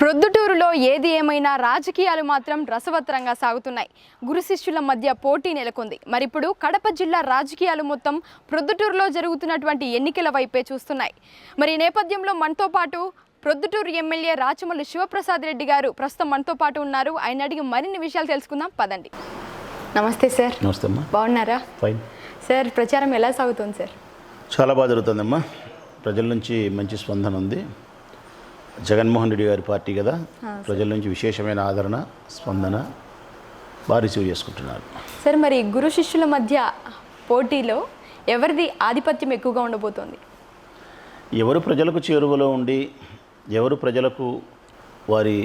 ప్రొద్దుటూరులో ఏది ఏమైనా రాజకీయాలు మాత్రం రసవత్తరంగా సాగుతున్నాయి. గురు శిష్యుల మధ్య పోటీ నెలకొంది. మరిప్పుడు కడప జిల్లా రాజకీయాలు మొత్తం ప్రొద్దుటూరులో జరుగుతున్నటువంటి ఎన్నికల వైపే చూస్తున్నాయి. మరి ఈ నేపథ్యంలో మనతో పాటు ప్రొద్దుటూరు ఎమ్మెల్యే రాచమల్లి శివప్రసాద్ రెడ్డి గారు ప్రస్తుతం మనతో పాటు ఉన్నారు. ఆయన అడిగి మరిన్ని విషయాలు తెలుసుకుందాం. పదండి. నమస్తే సార్. నమస్తే అమ్మా. బాగున్నారా? ఫైన్ సార్ ప్రచారం ఎలా సాగుతుంది సార్? చాలా బాగా జరుగుతుందమ్మా. ప్రజల నుంచి మంచి స్పందన ఉంది. జగన్మోహన్ రెడ్డి గారి పార్టీ కదా? ప్రజల నుంచి విశేషమైన ఆదరణ స్పందన బాగా రిసీవ్ చేసుకుంటున్నారు. సార్ మరి గురు శిష్యుల మధ్య పోటీలో ఎవరిది ఆధిపత్యం ఎక్కువగా ఉండబోతోంది? ఎవరు ప్రజలకు చేరువలో ఉండి ఎవరు ప్రజలకు వారి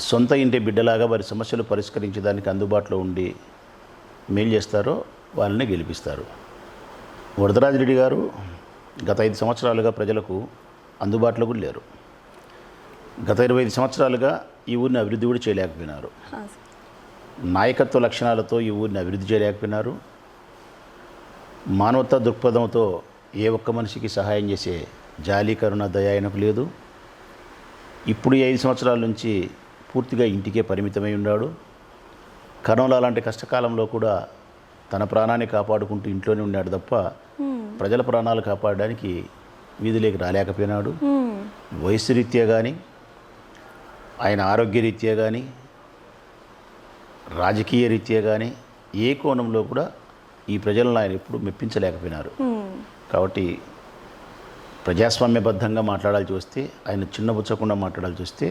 సొంత ఇంటి బిడ్డలాగా వారి సమస్యలు పరిష్కరించడానికి అందుబాటులో ఉండి మేలు చేస్తారో వాళ్ళని గెలిపిస్తారు. వరదరాజరెడ్డి గారు గత ఐదు సంవత్సరాలుగా ప్రజలకు అందుబాటులో కూడా లేరు. గత ఇరవై ఐదు సంవత్సరాలుగా ఈ ఊరిని అభివృద్ధి కూడా చేయలేకపోయినారు. నాయకత్వ లక్షణాలతో ఈ ఊరిని అభివృద్ధి చేయలేకపోయినారు. మానవతా దృక్పథంతో ఏ ఒక్క మనిషికి సహాయం చేసే జాలి కరుణ దయ ఆయనకు లేదు. ఇప్పుడు ఈ ఐదు సంవత్సరాల నుంచి పూర్తిగా ఇంటికే పరిమితమై ఉన్నాడు. కరోనా లాంటి కష్టకాలంలో కూడా తన ప్రాణాన్ని కాపాడుకుంటూ ఇంట్లోనే ఉన్నాడు తప్ప ప్రజల ప్రాణాలు కాపాడడానికి వీధిలోకి రాలేకపోయినాడు. వయసు రీత్యా కానీ ఆయన ఆరోగ్య రీత్యా కానీ రాజకీయ రీత్యా కానీ ఏ కోణంలో కూడా ఈ ప్రజలను ఆయన ఎప్పుడు మెప్పించలేకపోయినారు. కాబట్టి ప్రజాస్వామ్యబద్ధంగా మాట్లాడాల్సి వస్తే ఆయన చిన్నబుచ్చకుండా మాట్లాడాల్సి వస్తే.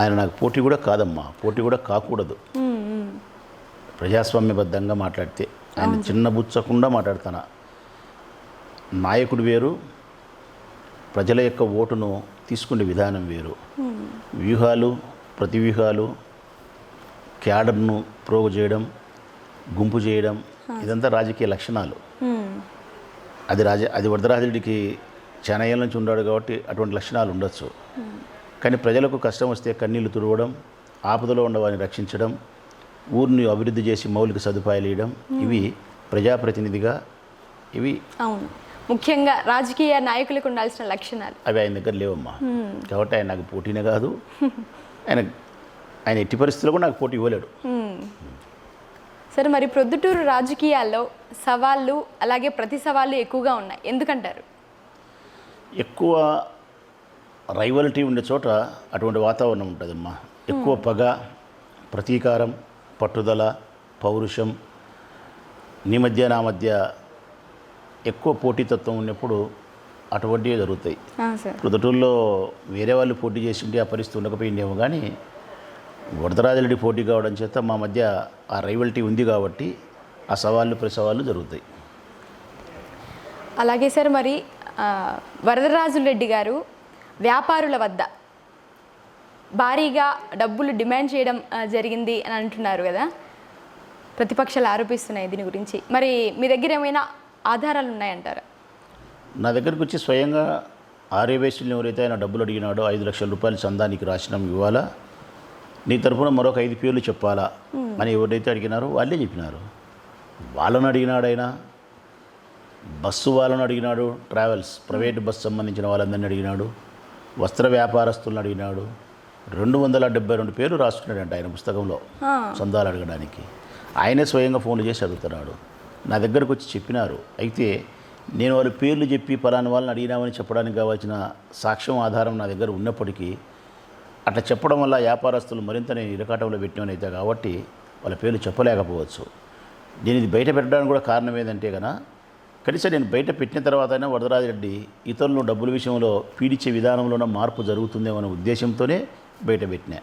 ఆయన నాకు పోటీ కూడా కాదమ్మా పోటీ కూడా కాకూడదు. ప్రజాస్వామ్యబద్ధంగా మాట్లాడితే ఆయన చిన్నబుచ్చకుండా మాట్లాడతానా నాయకుడు వేరు ప్రజల యొక్క ఓటును తీసుకునే విధానం వేరు. వ్యూహాలు ప్రతి వ్యూహాలు క్యాడర్ను ప్రోగు చేయడం గుంపు చేయడం ఇదంతా రాజకీయ లక్షణాలు. అది రాజ అది వరదరాజుడికి చాలా ఏళ్ళ నుంచి ఉన్నాడు కాబట్టి అటువంటి లక్షణాలు ఉండొచ్చు. కానీ ప్రజలకు కష్టం వస్తే కన్నీళ్ళు తుడవడం ఆపదలో ఉన్న వారిని రక్షించడం ఊరిని అభివృద్ధి చేసి మౌలిక సదుపాయాలు ఇవ్వడం ఇవి ప్రజాప్రతినిధిగా ఇవి అవును. ముఖ్యంగా రాజకీయ నాయకులకు ఉండాల్సిన లక్షణాలు. అవి ఆయన దగ్గర లేవమ్మా. కాబట్టి ఆయన నాకు పోటీనే కాదు. ఆయన ఆయన ఎట్టి పరిస్థితుల్లో కూడా నాకు పోటీ ఇవ్వలేడు. సరే మరి ప్రొద్దుటూరు రాజకీయాల్లో సవాళ్ళు అలాగే ప్రతి సవాళ్ళు ఎక్కువగా ఉన్నాయి. ఎందుకంటారు? ఎక్కువ రైవలిటీ ఉండే చోట అటువంటి వాతావరణం ఉంటుందమ్మా. ఎక్కువ పగ ప్రతీకారం పట్టుదల పౌరుషం నీ మధ్య నా మధ్య ఎక్కువ పోటీతత్వం ఉన్నప్పుడు అటువంటివే జరుగుతాయి. సార్. ప్రొద్దుటూరులో వేరే వాళ్ళు పోటీ చేసి ఉంటే ఆ పరిస్థితి ఉండకపోయిందేమో కానీ వరదరాజరెడ్డి పోటీ కావడం చేత మా మధ్య ఆ రైవలిటీ ఉంది కాబట్టి ఆ సవాళ్ళు ప్రతి సవాళ్ళు జరుగుతాయి. అలాగే సార్ మరి వరదరాజుల రెడ్డి గారు వ్యాపారుల వద్ద భారీగా డబ్బులు డిమాండ్ చేయడం జరిగింది అని అంటున్నారు కదా. ప్రతిపక్షాలు ఆరోపిస్తున్నాయి దీని గురించి. మరి మీ దగ్గర ఏమైనా ఆధారాలు ఉన్నాయంటారా నా దగ్గరికి వచ్చి స్వయంగా ఆర్యవేశ్యులను ఎవరైతే ఆయన డబ్బులు అడిగినాడో ఐదు లక్షల రూపాయలు చందానికి రాసినాం ఇవ్వాలా నీ తరఫున మరొక ఐదు పేర్లు చెప్పాలా? అని ఎవరైతే అడిగినారో వాళ్ళే చెప్పినారు. వాళ్ళని అడిగినాడు ఆయన బస్సు వాళ్ళని అడిగినాడు ట్రావెల్స్ ప్రైవేట్ బస్సు సంబంధించిన వాళ్ళందరినీ అడిగినాడు వస్త్ర వ్యాపారస్తులను అడిగినాడు రెండు వందల డెబ్బై రెండు పేర్లు రాసుకున్నాడంట ఆయన పుస్తకంలో చందాలు అడగడానికి. ఆయనే స్వయంగా ఫోన్లు చేసి అడుగుతున్నాడు. నా దగ్గరకు వచ్చి చెప్పినారు. అయితే నేను వాళ్ళ పేర్లు చెప్పి పలాని వాళ్ళని అడిగినామని చెప్పడానికి కావాల్సిన సాక్ష్యం ఆధారం నా దగ్గర ఉన్నప్పటికీ అట్లా చెప్పడం వల్ల వ్యాపారస్తులు మరింత నేను ఇరకాటంలో పెట్టినైతే కాబట్టి వాళ్ళ పేర్లు చెప్పలేకపోవచ్చు. నేను ఇది బయట పెట్టడానికి కూడా కారణం ఏంటంటే కనుక కనీసం నేను బయట పెట్టిన తర్వాత అయినా వరదరాజరెడ్డి ఇతరులు డబ్బుల విషయంలో పీడించే విధానంలోనే మార్పు జరుగుతుందేమో అనే ఉద్దేశంతోనే బయట పెట్టినా.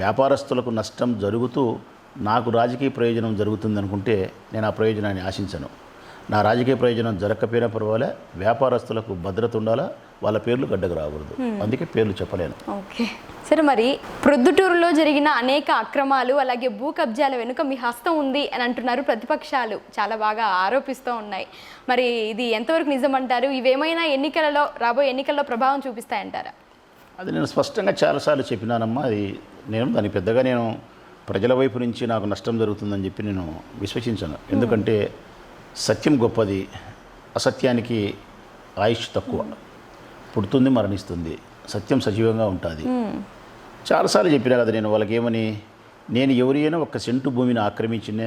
వ్యాపారస్తులకు నష్టం జరుగుతూ నాకు రాజకీయ ప్రయోజనం జరుగుతుంది అనుకుంటే నేను ఆ ప్రయోజనాన్ని ఆశించను. నా రాజకీయ ప్రయోజనం జరగకపోయినా పర్వాలే వ్యాపారస్తులకు భద్రత ఉండాలా వాళ్ళ పేర్లు గడ్డకు రాకూడదు. అందుకే పేర్లు చెప్పలేను. ఓకే. సరే మరి ప్రొద్దుటూరులో జరిగిన అనేక అక్రమాలు అలాగే భూ కబ్జాల వెనుక మీ హస్తం ఉంది అని అంటున్నారు ప్రతిపక్షాలు. చాలా బాగా ఆరోపిస్తూ ఉన్నాయి. మరి ఇది ఎంతవరకు నిజం అంటారు ఇవేమైనా ఎన్నికలలో రాబోయే ఎన్నికల్లో ప్రభావం చూపిస్తాయంటారా? అది నేను స్పష్టంగా చాలాసార్లు చెప్పినానమ్మా. అది నేను దానికి పెద్దగా నేను ప్రజల వైపు నుంచి నాకు నష్టం జరుగుతుందని చెప్పి నేను విశ్వసించను. ఎందుకంటే సత్యం గొప్పది అసత్యానికి ఆయుష్ తక్కువ. పుడుతుంది మరణిస్తుంది. సత్యం సజీవంగా ఉంటుంది. చాలాసార్లు చెప్పినా కదా నేను వాళ్ళకి ఏమని నేను ఎవరైనా ఒక్క సెంటు భూమిని ఆక్రమించినా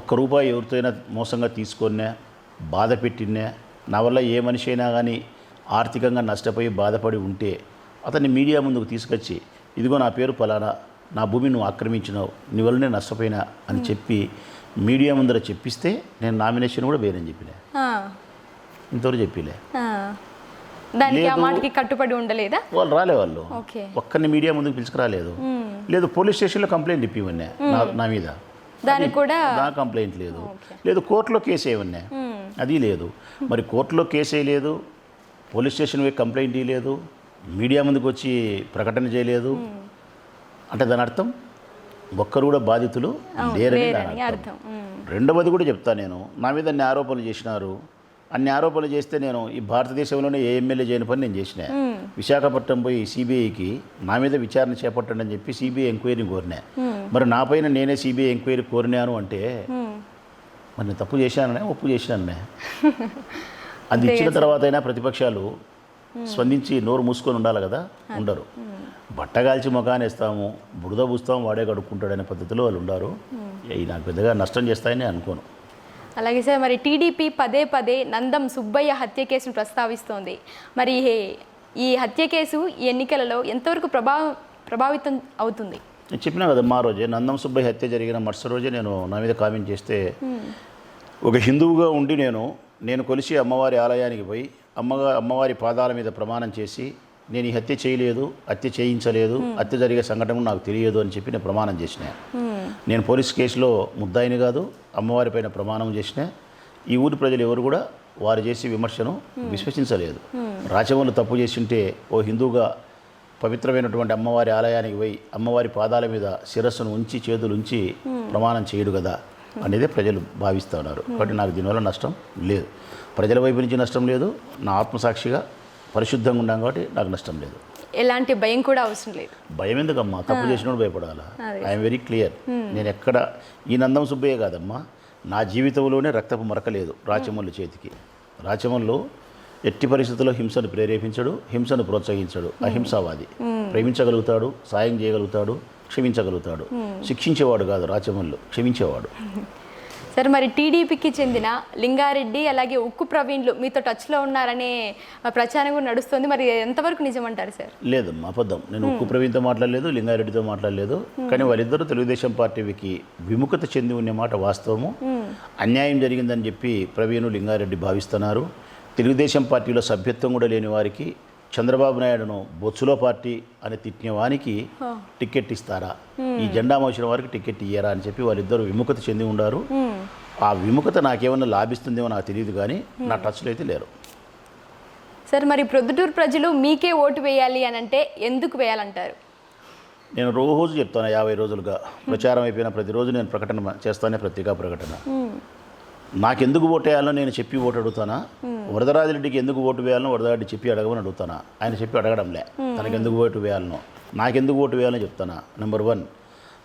ఒక్క రూపాయి ఎవరితోనైనా మోసంగా తీసుకొన్నా బాధ పెట్టినా నా వల్ల ఏ మనిషి అయినా కానీ ఆర్థికంగా నష్టపోయి బాధపడి ఉంటే అతన్ని మీడియా ముందుకు తీసుకొచ్చి ఇదిగో నా పేరు ఫలానా నా భూమిని నువ్వు ఆక్రమించినావు నీ వల్లనే నష్టపోయినా అని చెప్పి మీడియా ముందర చెప్పిస్తే నేను నామినేషన్ కూడా వేరని చెప్పిన. ఇంతవరకు చెప్పిలే. దానికి ఆ లేదు. మాటకి కట్టుబడి ఉండలేదా? వాళ్ళు రాలే వాళ్ళు ఒక్కరిని మీడియా ముందుకు పిలుచుకురాలేదు. లేదు పోలీస్ స్టేషన్లో కంప్లైంట్ ఇప్పివన్నా నా నా మీద. దానికి కూడా నా కంప్లైంట్ లేదు. లేదు కోర్టులో కేసు ఏమన్నా? అది లేదు. మరి కోర్టులో కేసు లేదు పోలీస్ స్టేషన్ పోయి కంప్లైంట్ ఇవ్వలేదు మీడియా ముందుకు వచ్చి ప్రకటన చేయలేదు అంటే దాని అర్థం? ఒక్కరు కూడా బాధితులు లేరని దాని అర్థం. రెండవది కూడా చెప్తా నేను. నా మీద అన్ని ఆరోపణలు చేసినారు. అన్ని ఆరోపణలు చేస్తే నేను ఈ భారతదేశంలోనే ఏ ఎమ్మెల్యే చేయని పని నేను చేసిన. విశాఖపట్నం పోయి సిబిఐకి నా మీద విచారణ చేపట్టండి అని చెప్పి సిబిఐ ఎంక్వైరీని కోరినా. మరి నా పైన నేనే సిబిఐ ఎంక్వైరీ కోరినాను అంటే. మరి నేను తప్పు చేశాననే ఒప్పు చేశాననే అది ఇచ్చిన తర్వాత అయినా ప్రతిపక్షాలు స్పందించి నోరు మూసుకొని ఉండాలి కదా ఉండరు. బట్టగాల్చి ముఖాన్ని ఇస్తాము బురద పూస్తాం వాడే కడుక్కుంటాడనే పద్ధతిలో వాళ్ళు ఉండారు. ఇవి నాకు పెద్దగా నష్టం చేస్తాయని అనుకోను. అలాగే సార్ మరి టీడీపీ పదే పదే నందం సుబ్బయ్య హత్య కేసును ప్రస్తావిస్తోంది. మరి ఈ- ఈ హత్య కేసు ఈ ఎన్నికలలో ఎంతవరకు ప్రభావం ప్రభావితం అవుతుంది? నేను చెప్పినా కదా మా రోజే నందం సుబ్బయ్య హత్య జరిగిన మరుసటి రోజే నేను నా మీద కామెంట్ చేస్తే ఒక హిందువుగా ఉండి నేను నేను కొలిసి అమ్మవారి ఆలయానికి పోయి అమ్మగా అమ్మవారి పాదాల మీద ప్రమాణం చేసి నేను ఈ హత్య చేయలేదు హత్య చేయించలేదు హత్య జరిగే సంఘటన నాకు తెలియదు అని చెప్పి నేను ప్రమాణం చేసిన. నేను పోలీస్ కేసులో ముద్దాయిని కాదు అమ్మవారి పైన ప్రమాణం చేసిన. ఈ ఊరి ప్రజలు ఎవరు కూడా వారు చేసే విమర్శను విశ్వసించలేదు. రాచమల్లు తప్పు చేసింటే ఓ హిందువుగా పవిత్రమైనటువంటి అమ్మవారి ఆలయానికి పోయి అమ్మవారి పాదాల మీద శిరస్సును ఉంచి చేతులు ఉంచి ప్రమాణం చేయడు కదా. అనేది ప్రజలు భావిస్తూ ఉన్నారు. కాబట్టి నాకు దీనివల్ల నష్టం లేదు. ప్రజల వైపు నుంచి నష్టం లేదు. నా ఆత్మసాక్షిగా పరిశుద్ధంగా ఉన్నాం కాబట్టి నాకు నష్టం లేదు. ఎలాంటి భయం కూడా అవసరం లేదు. భయం ఎందుకమ్మా? తప్పు చేసినోడు భయపడాలా. ఐఎమ్ వెరీ క్లియర్ నేను ఎక్కడ ఈ నందం సుబ్బయ్య కాదమ్మా. నా జీవితంలోనే రక్తపు మరక లేదు రాచమల్లు చేతికి. రాచమల్లు ఎట్టి పరిస్థితుల్లో హింసను ప్రేరేపించడు హింసను ప్రోత్సహించడు అహింసావాది. ప్రేమించగలుగుతాడు సాయం చేయగలుగుతాడు క్షమించగలుగుతాడు. శిక్షించేవాడు కాదు రాచమల్లు క్షమించేవాడు. సార్ మరి టీడీపీకి చెందిన లింగారెడ్డి అలాగే ఉక్కు ప్రవీణ్లు మీతో టచ్లో ఉన్నారనే ప్రచారం కూడా నడుస్తుంది. మరి ఎంతవరకు నిజమంటారు సార్? లేదమ్మా అబద్ధం. నేను ఉక్కు ప్రవీణ్తో మాట్లాడలేదు లింగారెడ్డితో మాట్లాడలేదు. కానీ వాళ్ళిద్దరూ తెలుగుదేశం పార్టీకి విముఖత చెంది ఉన్న మాట వాస్తవము. అన్యాయం జరిగిందని చెప్పి ప్రవీణ్ లింగారెడ్డి భావిస్తున్నారు. తెలుగుదేశం పార్టీలో సభ్యత్వం కూడా లేని వారికి చంద్రబాబు నాయుడును బొత్సులో పార్టీ అని తిట్టిన వానికి టికెట్ ఇస్తారా? ఈ జెండా మోసిన వారికి టికెట్ ఇయ్యరా అని చెప్పి వాళ్ళిద్దరూ విముఖత చెంది ఉండారు. ఆ విముఖత నాకేమన్నా లాభిస్తుందేమో నాకు తెలియదు కానీ నా టచ్లో అయితే లేరు. సార్ మరి ప్రొద్దుటూరు ప్రజలు మీకే ఓటు వేయాలి అని అంటే ఎందుకు వేయాలంటారు? నేను రోజు చెప్తాను యాభై రోజులుగా. ప్రచారం అయిపోయిన ప్రతిరోజు నేను ప్రకటన చేస్తానే పత్రికా ప్రకటన. నాకెందుకు ఓటు వేయాలో నేను చెప్పి ఓటు అడుగుతానా? వరదరాజరెడ్డికి ఎందుకు ఓటు వేయాలనో వరదరాజరెడ్డి చెప్పి అడగమని అడుగుతానా? ఆయన చెప్పి అడగడంలే. తనకు ఎందుకు ఓటు వేయాలనో. నాకెందుకు ఓటు వేయాలని చెప్తానా? నెంబర్ వన్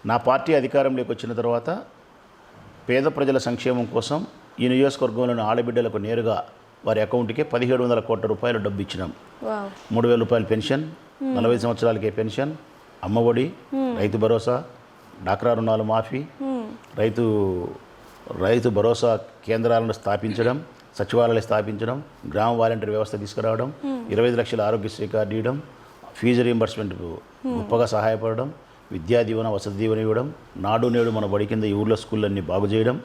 నా పార్టీ అధికారంలోకి వచ్చిన తర్వాత పేద ప్రజల సంక్షేమం కోసం ఈ నియోజకవర్గంలోని ఆడబిడ్డలకు నేరుగా వారి అకౌంట్కే పదిహేడు వందల కోట్ల రూపాయలు డబ్బు ఇచ్చినాం. మూడు వేల రూపాయల పెన్షన్ నలభై సంవత్సరాలకే పెన్షన్ అమ్మఒడి రైతు భరోసా డాక్రా రుణాలు మాఫీ రైతు రైతు భరోసా కేంద్రాలను స్థాపించడం సచివాలయాలు స్థాపించడం గ్రామ వాలంటీర్ వ్యవస్థ తీసుకురావడం ఇరవై ఐదు లక్షల ఆరోగ్యశ్రీ కార్డు ఇవ్వడం ఫీజు రీంబర్స్మెంట్ గొప్పగా సహాయపడడం విద్యా దీవెన వసతి దీవెన ఇవ్వడం నాడు నేడు మన బడి కింద ఈ ఊళ్ళో స్కూళ్ళన్నీ బాగు చేయడం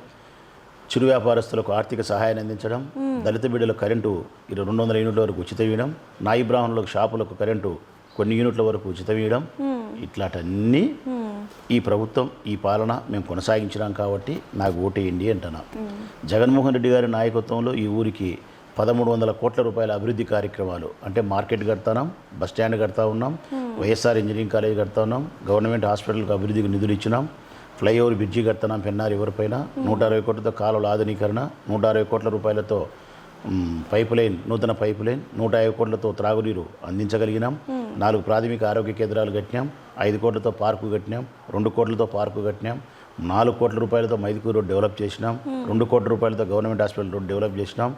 చిరు వ్యాపారస్తులకు ఆర్థిక సహాయాన్ని అందించడం దళిత బిడ్డలకు కరెంటు ఇరవై రెండు వందల యూనిట్ల వరకు ఉచితం ఇవ్వడం నాయి బ్రాహ్మణులకు షాపులకు కరెంటు కొన్ని యూనిట్ల వరకు ఉచితం ఇవ్వడం ఇట్లాంటన్నీ ఈ ప్రభుత్వం ఈ పాలన మేము కొనసాగించినాం కాబట్టి నాకు ఓటేయండి అంటున్నాం. జగన్మోహన్ రెడ్డి గారి నాయకత్వంలో ఈ ఊరికి పదమూడు వందల కోట్ల రూపాయల అభివృద్ధి కార్యక్రమాలు అంటే మార్కెట్ కడతాం బస్ స్టాండ్ కడతా ఉన్నాం వైఎస్ఆర్ ఇంజనీరింగ్ కాలేజ్ కడతా ఉన్నాం గవర్నమెంట్ హాస్పిటల్కి అభివృద్ధికి నిధులు ఇచ్చినాం ఫ్లైఓవర్ బ్రిడ్జి కడుతున్నాం పెన్నార్ ఎవరిపైన నూట అరవై కోట్లతో కాలువల ఆధునీకరణ నూట అరవై కోట్ల రూపాయలతో పైపు లైన్ నూతన పైపు లైన్ నూట యాభై కోట్లతో త్రాగునీరు అందించగలిగినాం నాలుగు ప్రాథమిక ఆరోగ్య కేంద్రాలు కట్టినాం ఐదు కోట్లతో పార్కు కట్టినాం రెండు కోట్లతో పార్కు కట్టినాం. నాలుగు కోట్ల రూపాయలతో మైదుకూరు రోడ్ డెవలప్ చేసినాం. రెండు కోట్ల రూపాయలతో గవర్నమెంట్ హాస్పిటల్ రోడ్ డెవలప్ చేసినాం.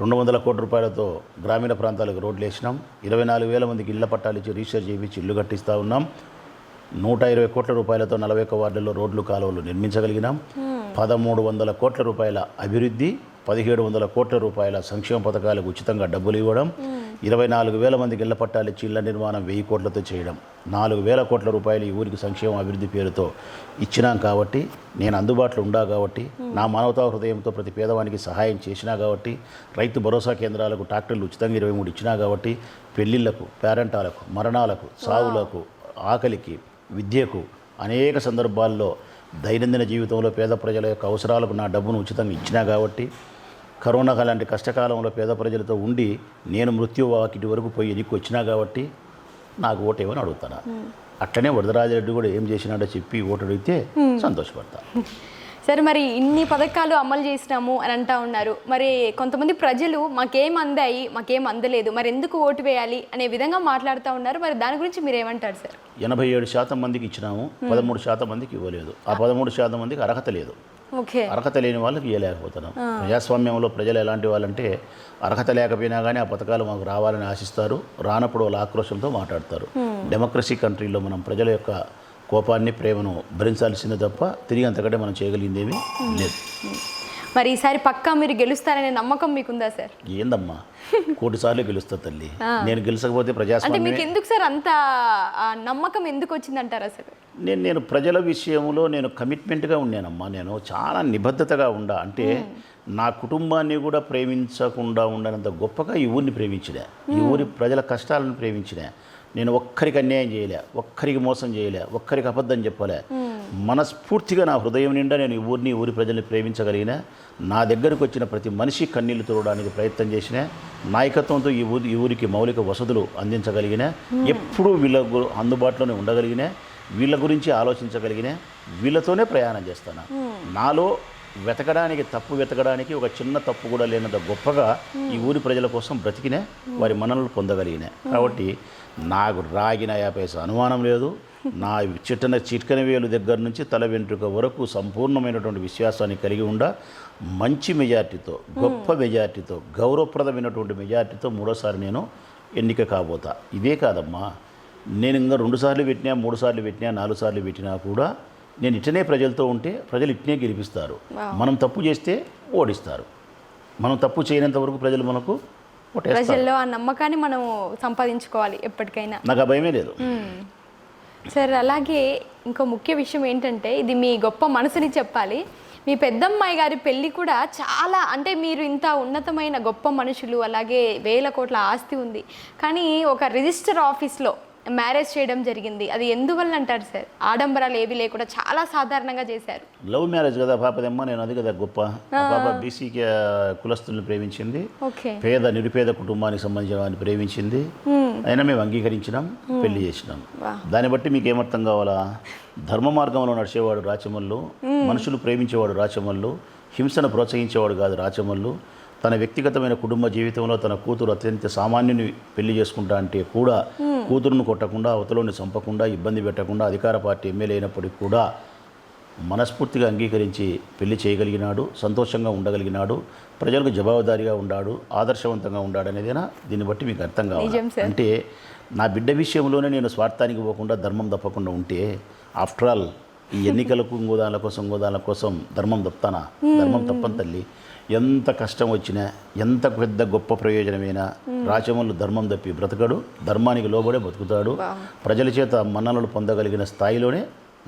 రెండు వందల కోట్ల రూపాయలతో గ్రామీణ ప్రాంతాలకు రోడ్లు వేసినాం. ఇరవై నాలుగు వేల మందికి ఇళ్ళ పట్టాలు ఇచ్చి రీసెర్చ్ చేయించి ఇల్లు కట్టిస్తూ ఉన్నాం. నూట ఇరవై కోట్ల రూపాయలతో నలభై ఒక్క వార్డుల్లో రోడ్లు కాలువలు నిర్మించగలిగినాం. పదమూడు వందల కోట్ల రూపాయల అభివృద్ధి పదిహేడు వందల కోట్ల రూపాయల సంక్షేమ పథకాలకు ఉచితంగా డబ్బులు ఇవ్వడం. ఇరవై నాలుగు వేల మందికి ఇళ్ళ పట్టాలు ఇచ్చి ఇళ్ళ నిర్మాణం వెయ్యి కోట్లతో చేయడం నాలుగు వేల కోట్ల రూపాయలు ఈ ఊరికి సంక్షేమ అభివృద్ధి పేరుతో ఇచ్చినాం కాబట్టి నేను అందుబాటులో ఉండా కాబట్టి నా మానవతా హృదయంతో ప్రతి పేదవానికి సహాయం చేసినా కాబట్టి రైతు భరోసా కేంద్రాలకు ట్రాక్టర్లు ఉచితంగా ఇరవై మూడు ఇచ్చినా కాబట్టి పెళ్ళిళ్ళకు పేరెంటాలకు మరణాలకు సావులకు ఆకలికి విద్యకు అనేక సందర్భాల్లో దైనందిన జీవితంలో పేద ప్రజల యొక్క అవసరాలకు నా డబ్బును ఉచితంగా ఇచ్చినా కాబట్టి కరోనా లాంటి కష్టకాలంలో పేద ప్రజలతో ఉండి నేను మృత్యు వాకిటి వరకు పోయి ఎన్నిక వచ్చినా కాబట్టి నాకు ఓటు ఏమని అడుగుతాను? అట్లనే వరదరాజరెడ్డి కూడా ఏం చేసినాడో చెప్పి ఓటు అడిగితే సంతోషపడతా. సరే మరి ఇన్ని పథకాలు అమలు చేసినాము అని అంటా ఉన్నారు. మరి కొంతమంది ప్రజలు మాకేం అందాయి మాకేం అందలేదు మరి ఎందుకు ఓటు వేయాలి అనే విధంగా మాట్లాడుతూ ఉన్నారు. మరి దాని గురించి మీరు ఏమంటారు సార్? ఎనభై ఏడు శాతం మందికి ఇచ్చినాము పదమూడు శాతం మందికి ఇవ్వలేదు. ఆ పదమూడు శాతం మందికి అర్హత లేదు. అర్హత లేని వాళ్ళకి ఇవ్వలేకపోతున్నాం ప్రజాస్వామ్యంలో ప్రజలు ఎలాంటి వాళ్ళంటే అర్హత లేకపోయినా కానీ ఆ పథకాలు మాకు రావాలని ఆశిస్తారు. రానప్పుడు వాళ్ళ ఆక్రోశంతో మాట్లాడతారు. డెమోక్రసీ కంట్రీలో మనం ప్రజల యొక్క కోపాన్ని ప్రేమను భరించాల్సిందే తప్ప తిరిగి అంతకంటే మనం చేయగలిగిందేమీ లేదు. మరి ఈసారి పక్కా మీరు గెలుస్తారనే నమ్మకం మీకుందా సార్? ఏందమ్మా? కోటి సార్లు గెలుస్తా తల్లి. నేను గెలచకపోతే అంటే ప్రజాస్వామ్యం మీకు ఎందుకు సార్ అంత ఆ, నమ్మకం ఎందుకు వచ్చిందంటారు అసలు నేను నేను ప్రజల విషయంలో నేను కమిట్మెంట్గా ఉన్నానమ్మా. నేను చాలా నిబద్ధతగా ఉండా. అంటే నా కుటుంబాన్ని కూడా ప్రేమించకుండా ఉండనంత గొప్పగా ఈ ఊరిని ప్రేమించిన. ఈ ఊరి ప్రజల కష్టాలను ప్రేమించిన. నేను ఒక్కరికి అన్యాయం చేయలే ఒక్కరికి మోసం చేయలే ఒక్కరికి అబద్ధం చెప్పలే. మనస్ఫూర్తిగా నా హృదయం నిండా నేను ఈ ఊరిని ఊరి ప్రజల్ని ప్రేమించగలిగిన నా దగ్గరకు వచ్చిన ప్రతి మనిషి కన్నీళ్ళు తోడడానికి ప్రయత్నం చేసిన నాయకత్వంతో ఈ ఊరి ఈ ఊరికి మౌలిక వసతులు అందించగలిగిన ఎప్పుడూ వీళ్ళ గు- అందుబాటులోనే ఉండగలిగిన వీళ్ళ గురించి ఆలోచించగలిగిన వీళ్ళతోనే ప్రయాణం చేస్తాను. నాలో వెతకడానికి తప్పు వెతకడానికి ఒక చిన్న తప్పు కూడా లేనంత గొప్పగా ఈ ఊరి ప్రజల కోసం బ్రతికిన వారి మననలు పొందగలిగిన. కాబట్టి నాకు రాగిన యాభై అనుమానం లేదు. నా చిట్టన చిట్కన వేలు దగ్గర నుంచి తల వెంట్రుక వరకు సంపూర్ణమైనటువంటి విశ్వాసాన్ని కలిగి ఉండ మంచి మెజార్టీతో గొప్ప మెజార్టీతో గౌరవప్రదమైనటువంటి మెజార్టీతో మూడోసారి నేను ఎన్నిక కాబోతా. ఇదే కాదమ్మా. నేను ఇంకా రెండు సార్లు పెట్టినా మూడు సార్లు పెట్టినా నాలుగు సార్లు పెట్టినా కూడా నేను ఇట్లనే ప్రజలతో ఉంటే ప్రజలు ఇట్నే గెలిపిస్తారు. మనం తప్పు చేస్తే ఓడిస్తారు. మనం తప్పు చేయనంత వరకు ప్రజలు మనకు ప్రజల్లో ఆ నమ్మకాన్ని మనం సంపాదించుకోవాలి ఎప్పటికైనా. నాకు ఆ భయమే లేదు. సార్ అలాగే ఇంకో ముఖ్య విషయం ఏంటంటే ఇది మీ గొప్ప మనసుని చెప్పాలి. మీ పెద్దమ్మాయి గారి పెళ్ళి కూడా చాలా అంటే మీరు ఇంత ఉన్నతమైన గొప్ప మనుషులు అలాగే వేల కోట్ల ఆస్తి ఉంది. కానీ ఒక రిజిస్టర్ ఆఫీస్లో మ్యారేజ్ చేయడం జరిగింది. అది ఎందువల్ల అంటారు సార్? ఆడంబరాలు ఏవి లేకుండా చాలా సాధారణంగా చేశారు. లవ్ మ్యారేజ్ కదా పాపదమ్మ నేను అది కదా గొప్ప. పాప బీసీకి కులస్తుల్ని ప్రేమించింది. పేద నిరుపేద కుటుంబానికి సంబంధించిన వారిని ప్రేమించింది. అయినా మేము అంగీకరించినాం పెళ్ళి చేసినాం. దాన్ని బట్టి మీకు ఏమర్థం కావాలా? ధర్మ మార్గంలో నడిచేవాడు రాచమల్లు మనుషులు ప్రేమించేవాడు రాచమల్లు హింసను ప్రోత్సహించేవాడు కాదు రాచమల్లు. తన వ్యక్తిగతమైన కుటుంబ జీవితంలో తన కూతురు అత్యంత సామాన్యుని పెళ్ళి చేసుకుంటా అంటే కూడా కూతురును కొట్టకుండా అవతలోని చంపకుండా ఇబ్బంది పెట్టకుండా అధికార పార్టీ ఎమ్మెల్యే అయినప్పటికీ కూడా మనస్ఫూర్తిగా అంగీకరించి పెళ్ళి చేయగలిగినాడు సంతోషంగా ఉండగలిగినాడు ప్రజలకు జవాబుదారీగా ఉన్నాడు ఆదర్శవంతంగా ఉన్నాడు అనేదేనా? దీన్ని బట్టి మీకు అర్థం కావాలి. అంటే నా బిడ్డ విషయంలోనే నేను స్వార్థానికి పోకుండా ధర్మం తప్పకుండా ఉంటే ఆఫ్టర్ ఆల్ ఈ ఎన్నికలకు ఇంగోదాల కోసం ఇంగోదాల కోసం ధర్మం తప్పుతానా? ధర్మం తప్పని తల్లి. ఎంత కష్టం వచ్చినా ఎంత పెద్ద గొప్ప ప్రయోజనమైనా రాచమల్లు ధర్మం తప్పి బ్రతకడు ధర్మానికి లోబడే బతుకుతాడు. ప్రజల చేత మన్ననలు పొందగలిగిన స్థాయిలోనే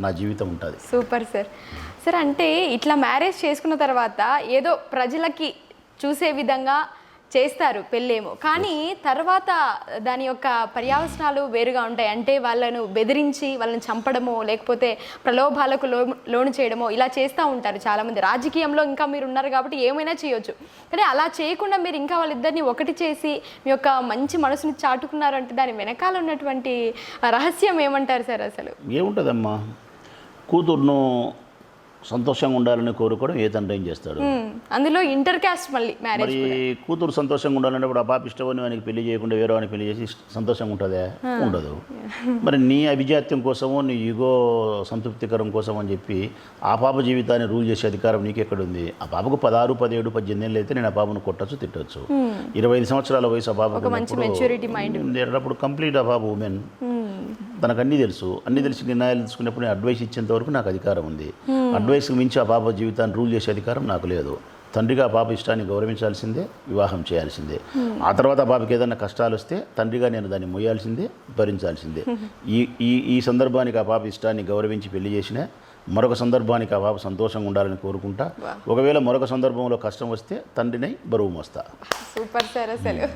నా జీవితం ఉంటుంది. Super sir. సార్ అంటే ఇట్లా మ్యారేజ్ చేసుకున్న తర్వాత ఏదో ప్రజలకి చూసే విధంగా చేస్తారు పెళ్ళేమో. కానీ తర్వాత దాని యొక్క పర్యావసనాలు వేరుగా ఉంటాయి. అంటే వాళ్ళను బెదిరించి వాళ్ళని చంపడమో లేకపోతే ప్రలోభాలకు లో లోను చేయడమో ఇలా చేస్తూ ఉంటారు చాలామంది. రాజకీయంలో ఇంకా మీరు ఉన్నారు కాబట్టి ఏమైనా చేయొచ్చు. కానీ అలా చేయకుండా మీరు ఇంకా వాళ్ళిద్దరిని ఒకటి చేసి మీ యొక్క మంచి మనసుని చాటుకున్నారంటే దాని వెనకాల ఉన్నటువంటి రహస్యం ఏమంటారు సార్ అసలు? ఏముంటుందమ్మా? కూతుర్ను సంతోషంగా ఉండాలని కోరుకోవడం ఏ తండ్రి ఏం చేస్తాడు? అందులో ఇంటర్ క్యాస్ట్ మళ్ళీ మ్యారేజ్ మరి కూతురు సంతోషంగా ఉండాలంటే ఇప్పుడు ఆ పాప ఇష్టమని వానికి పెళ్ళి చేయకుండా వేరే వానికి పెళ్ళి చేసి సంతోషంగా ఉంటుందా? ఉండదు. మరి నీ అభిజాత్యం కోసమో నీ యుగో సంతృప్తికరం కోసం అని చెప్పి ఆ పాప జీవితాన్ని రూల్ చేసే అధికారం నీకెక్కడుంది? ఆ పాపకు పదహారు పదిహేడు పద్దెనిమిది ఏళ్ళు అయితే నేను ఆ పాపను కొట్టచ్చు తిట్టచ్చు. ఇరవై ఐదు సంవత్సరాల వయసు ఆ పాపకు మైండ్ అప్పుడు కంప్లీట్ ఆ పాప ఉమెన్ తనకు అన్నీ తెలుసు. అన్నీ తెలిసి నిర్ణయాలు తీసుకున్నప్పుడు నేను అడ్వైస్ ఇచ్చేంత వరకు నాకు అధికారం ఉంది. అడ్వైస్ మించి ఆ పాప జీవితాన్ని రూల్ చేసే అధికారం నాకు లేదు. తండ్రిగా పాప ఇష్టాన్ని గౌరవించాల్సిందే వివాహం చేయాల్సిందే. ఆ తర్వాత పాపకి ఏదైనా కష్టాలు వస్తే తండ్రిగా నేను దాన్ని మొయ్యాల్సిందే భరించాల్సిందే. ఈ ఈ ఈ సందర్భానికి ఆ పాప ఇష్టాన్ని గౌరవించి పెళ్ళి చేసినా మరొక సందర్భానికి ఆ పాప సంతోషంగా ఉండాలని కోరుకుంటా. ఒకవేళ మరొక సందర్భంలో కష్టం వస్తే తండ్రినై బరువు మోస్తా. సూపర్ సార్ అసలు.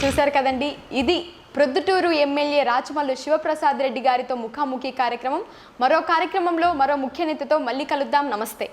చూశారు కదండి ఇది ప్రొద్దుటూరు ఎమ్మెల్యే రాచమల్లు శివప్రసాద్ రెడ్డి గారితో ముఖాముఖి కార్యక్రమం. మరో కార్యక్రమంలో మరో ముఖ్య నేతతో మళ్ళీ కలుద్దాం. నమస్తే.